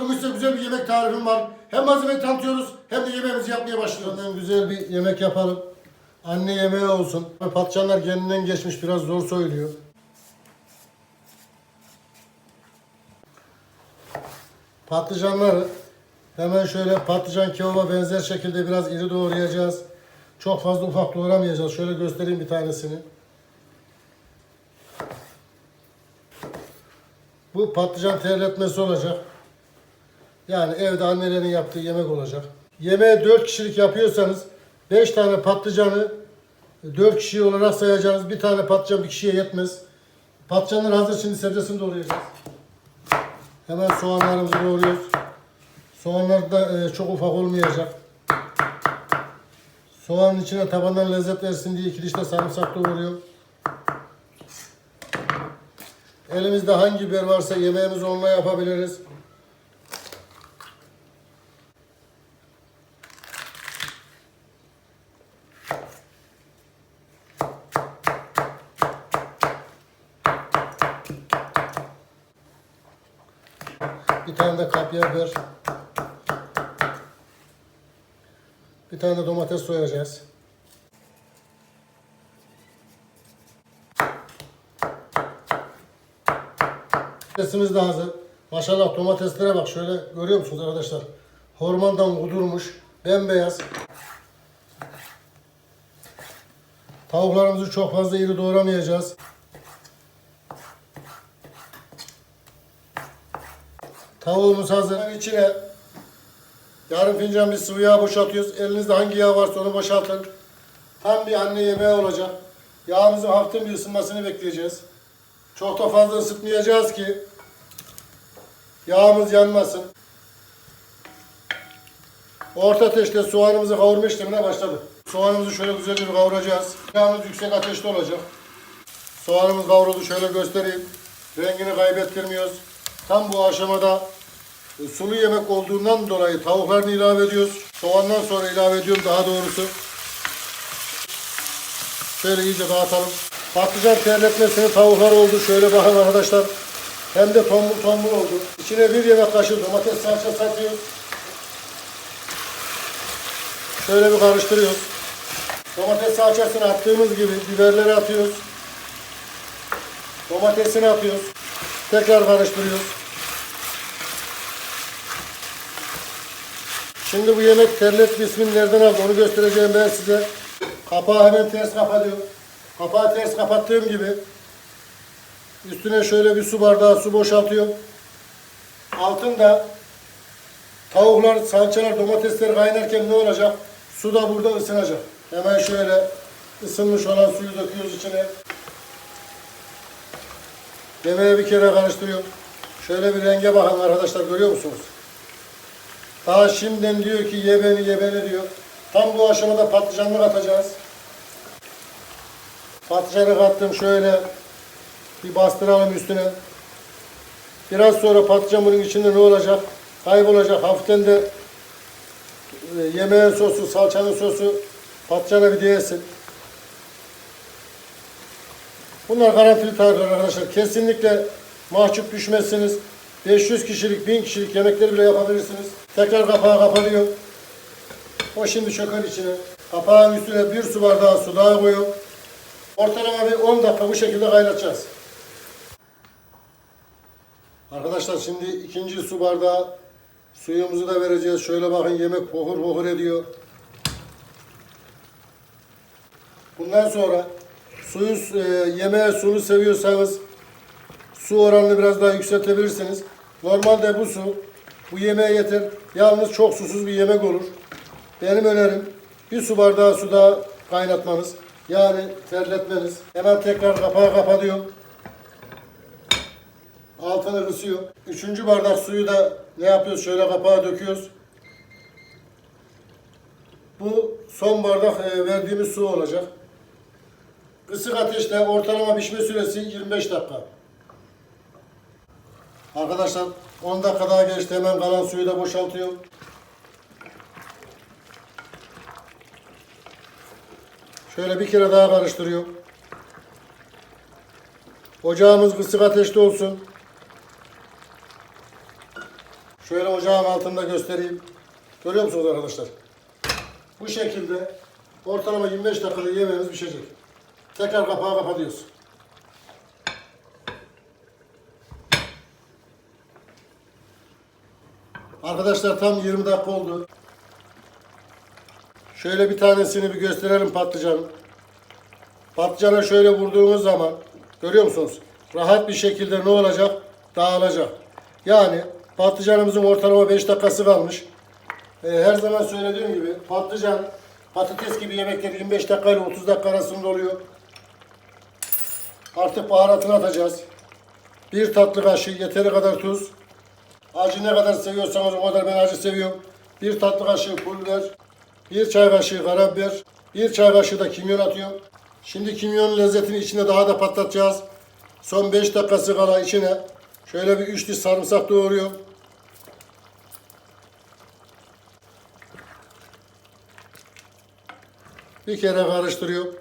bugün size güzel bir yemek tarifim var. Hem malzemeyi tanıtıyoruz hem de yemeğimizi yapmaya başlıyoruz. Hemen güzel bir yemek yapalım. Anne yemeği olsun. Patlıcanlar kendinden geçmiş biraz zor soyuluyor. Patlıcanları hemen şöyle patlıcan kebaba benzer şekilde biraz iri doğrayacağız. Çok fazla ufak doğramayacağız. Şöyle göstereyim bir tanesini. Bu patlıcan terletmesi olacak. Yani evde annelerin yaptığı yemek olacak. Yemeği 4 kişilik yapıyorsanız 5 tane patlıcanı 4 kişi olarak sayacağınız bir tane patlıcan bir kişiye yetmez. Patlıcanlar hazır şimdi sebzesini doğrayacağız. Hemen soğanlarımızı doğruyoruz. Soğanlar da e, çok ufak olmayacak. Soğanın içine tabandan lezzet versin diye iki diş de sarımsak doğruyorum. Elimizde hangi biber varsa yemeğimizi onunla yapabiliriz. Bir tane de kapya biber. Bir tane de domates soyacağız. Domatesimiz de hazır. Maşallah domateslere bak şöyle görüyor musunuz arkadaşlar? Hormondan kudurmuş, bembeyaz. Tavuklarımızı çok fazla iri doğramayacağız. Tavuğumuz hazır. İçine yarım fincan bir sıvı yağ boşaltıyoruz. Elinizde hangi yağ varsa onu boşaltın. Tam bir anne yemeği olacak. Yağımızın hafiften bir ısınmasını bekleyeceğiz. Çok da fazla ısıtmayacağız ki yağımız yanmasın. Orta ateşte soğanımızı kavurma işlemine başladık. Soğanımızı şöyle güzelce bir kavuracağız. Yağımız yüksek ateşte olacak. Soğanımız kavruldu şöyle göstereyim. Rengini kaybettirmiyoruz. Tam bu aşamada sulu yemek olduğundan dolayı tavuklarını ilave ediyoruz. Soğandan sonra ilave ediyorum daha doğrusu. Şöyle iyice dağıtalım. Patlıcan terletmesinin tavuklar oldu. Şöyle bakın arkadaşlar. Hem de tombul tombul oldu. İçine bir yemek kaşığı domates salçası atıyoruz. Şöyle bir karıştırıyoruz. Domates salçasını attığımız gibi biberleri atıyoruz. Domatesini atıyoruz. Tekrar karıştırıyoruz. Şimdi bu yemek terlet ismini nereden aldı onu göstereceğim ben size. Kapağı hemen ters kapatıyorum. Kapağı ters kapattığım gibi üstüne şöyle bir su bardağı su boşaltıyorum. Altında tavuklar, salçalar, domatesler kaynarken ne olacak? Su da burada ısınacak. Hemen şöyle ısınmış olan suyu döküyoruz içine. Yemeği bir kere karıştırıyorum. Şöyle bir renge bakın arkadaşlar görüyor musunuz? Daha şimdiden diyor ki ye beni ye beni diyor. Tam bu aşamada patlıcanını katacağız. Patlıcanı kattım şöyle bir bastıralım üstüne. Biraz sonra patlıcan bunun içinde ne olacak? Kaybolacak. Hafiften de e, yemeğin sosu, salçanın sosu patlıcana bir değsin. Bunlar garantili tarifler arkadaşlar. Kesinlikle mahcup düşmezsiniz. 500 kişilik, 1000 kişilik yemekleri bile yapabilirsiniz. Tekrar kapağı kapanıyor. O şimdi çöker içine. Kapağın üstüne bir su bardağı su daha koyuyorum. Ortalama bir 10 dakika bu şekilde kaynatacağız. Arkadaşlar şimdi ikinci su bardağı suyumuzu da vereceğiz. Şöyle bakın yemek pohur pohur ediyor. Bundan sonra suyu e, yemeğe sulu seviyorsanız su oranını biraz daha yükseltebilirsiniz. Normalde bu su bu yemeğe yeter. Yalnız çok susuz bir yemek olur. Benim önerim bir su bardağı su daha kaynatmanız. Yani terletmeniz. Hemen tekrar kapağı kapatıyorum. Altını ısıyor. Üçüncü bardak suyu da ne yapıyoruz? Şöyle kapağı döküyoruz. Bu son bardak e, verdiğimiz su olacak. Kısık ateşte ortalama pişme süresi 25 dakika. Arkadaşlar 10 dakika daha geçti. Hemen kalan suyu da boşaltıyorum. Şöyle bir kere daha karıştırıyorum. Ocağımız kısık ateşte olsun. Şöyle ocağın altında göstereyim. Görüyor musunuz arkadaşlar? Bu şekilde ortalama 25 dakikada yemeğimiz pişecek. Tekrar kapağı kapatıyoruz. Arkadaşlar tam 20 dakika oldu. Şöyle bir tanesini bir gösterelim patlıcanın. Patlıcana şöyle vurduğumuz zaman görüyor musunuz? Rahat bir şekilde ne olacak? Dağılacak. Yani patlıcanımızın ortalama 5 dakikası kalmış. Ee, her zaman söylediğim gibi patlıcan, patates gibi yemekler 25 dakika ile 30 dakika arasında oluyor. Artık baharatını atacağız. Bir tatlı kaşığı yeteri kadar tuz. Acı ne kadar seviyorsanız o kadar ben acı seviyorum. Bir tatlı kaşığı pul biber. Bir çay kaşığı karabiber. Bir çay kaşığı da kimyon atıyorum. Şimdi kimyonun lezzetini içine daha da patlatacağız. Son 5 dakikası kala içine şöyle bir 3 diş sarımsak doğruyorum. Bir kere karıştırıyorum.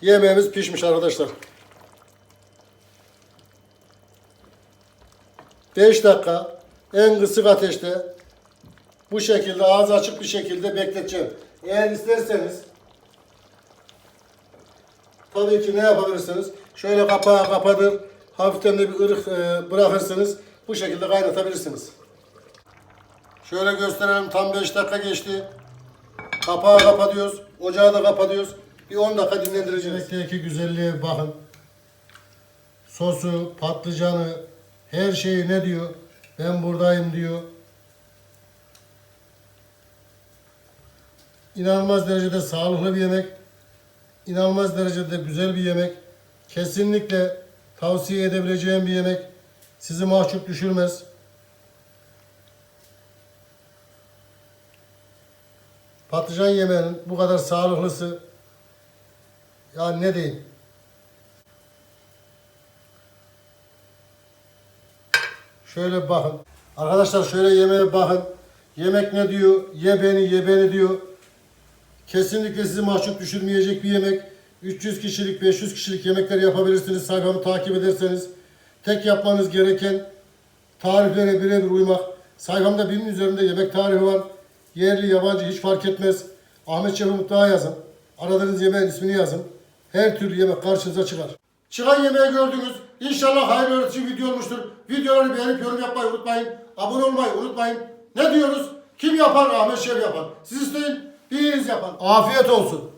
Yemeğimiz pişmiş arkadaşlar. 5 dakika en kısık ateşte bu şekilde ağzı açık bir şekilde bekleteceğim. Eğer isterseniz tabii ki ne yapabilirsiniz? Şöyle kapağı kapatır, hafiften de bir ırık e, bırakırsınız. Bu şekilde kaynatabilirsiniz. Şöyle gösterelim tam 5 dakika geçti. Kapağı kapatıyoruz. Ocağı da kapatıyoruz. Bir 10 dakika dinlendireceğiz. Yemekteki güzelliğe bakın. Sosu, patlıcanı, her şeyi ne diyor? Ben buradayım diyor. İnanılmaz derecede sağlıklı bir yemek. İnanılmaz derecede güzel bir yemek. Kesinlikle tavsiye edebileceğim bir yemek. Sizi mahcup düşürmez. Patlıcan yemeğinin bu kadar sağlıklısı yani ne diyeyim? Şöyle bakın. Arkadaşlar şöyle yemeğe bakın. Yemek ne diyor? Ye beni, ye beni diyor. Kesinlikle sizi mahcup düşürmeyecek bir yemek. 300 kişilik, 500 kişilik yemekler yapabilirsiniz. Sayfamı takip ederseniz. Tek yapmanız gereken tariflere birebir uymak. Sayfamda binin üzerinde yemek tarifi var. Yerli, yabancı hiç fark etmez. Ahmet Şef'i mutfağa yazın. Aradığınız yemeğin ismini yazın. Her türlü yemek karşınıza çıkar. Çıkan yemeği gördünüz. İnşallah hayırlı öğretici video olmuştur. Videoları beğenip yorum yapmayı unutmayın. Abone olmayı unutmayın. Ne diyoruz? Kim yapar? Ahmet Şef yapar. Siz isteyin. Biz yapar. Afiyet olsun.